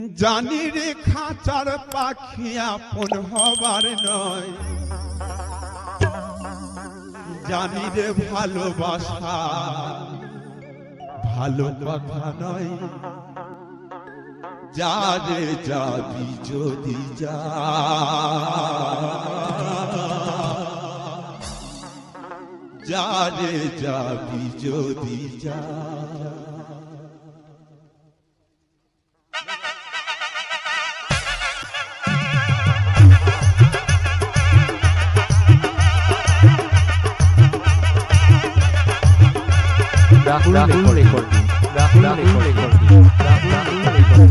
জানি রে খাঁচার পাখি আপন হবার নয়। জানি রে ভালোবাসা ভালো কথা নয়। যা রে যাবি যদি যা। যা রে যাবি যদি যা। Rahul recording. Rahul recording. Rahul recording.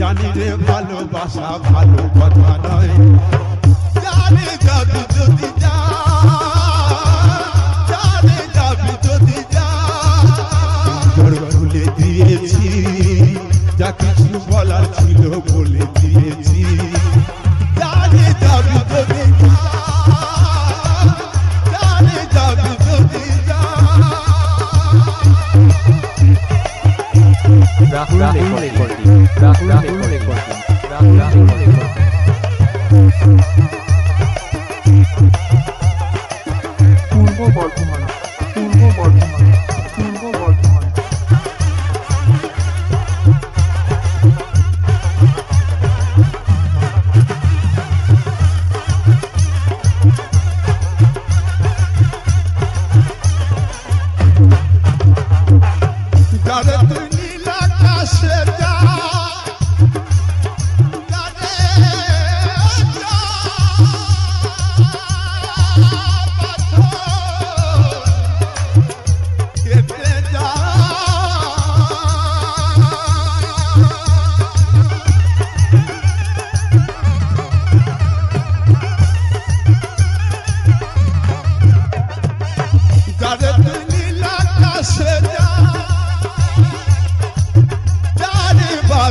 জানি রে ভালোবাসা ভালো কথা নয়। যা কিছু বলার ছিল বলে দিয়েছি। জানে যাবি যদি জানে যাবি যদি Rahul Rahul Rahul Rahul recording, Rahul Rahul concordo com o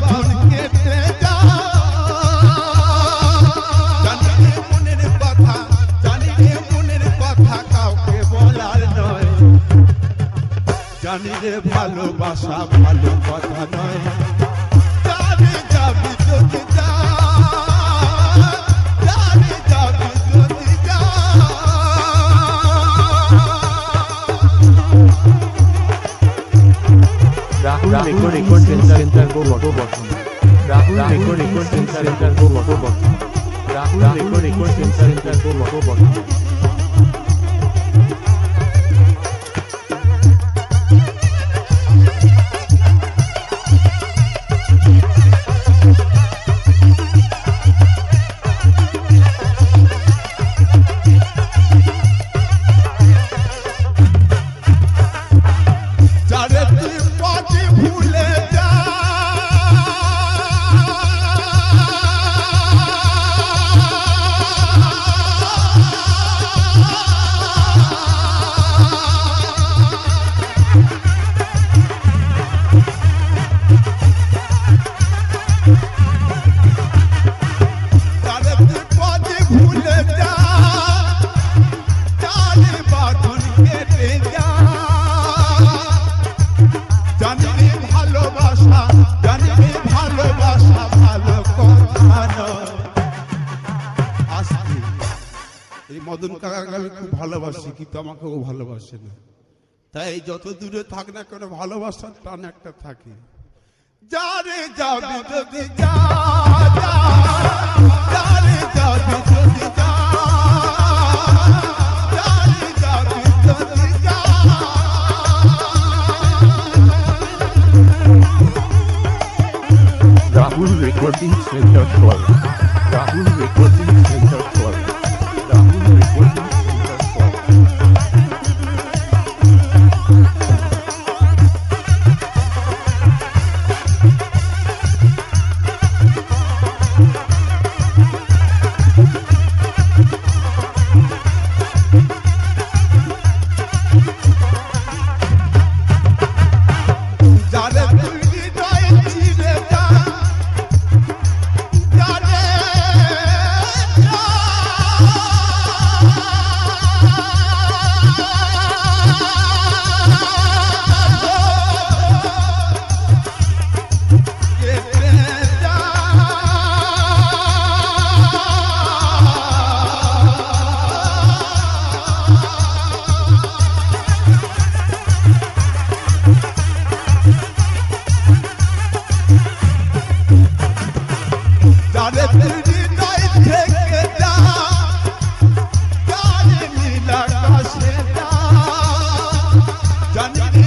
কাউকে নয়। ভালোবাসা ভালো কথা নয়। যাবি যদি যা Rahul record record centre centre go বটো Bardhaman Rahul record record centre centre go বটো Bardhaman Rahul record record centre Madan কাকাকে আমি খুব ভালোবাসি, কিন্তু আমাকে ও ভালোবাসে না। তাই যত দূরে থাক না কেন ভালোবাসার টান একটা থাকে। যাবি যা যারে যাবি যদি যা যাবি যা রেকর্ডিং সেন্টার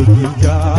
যারে যাবি যদি যা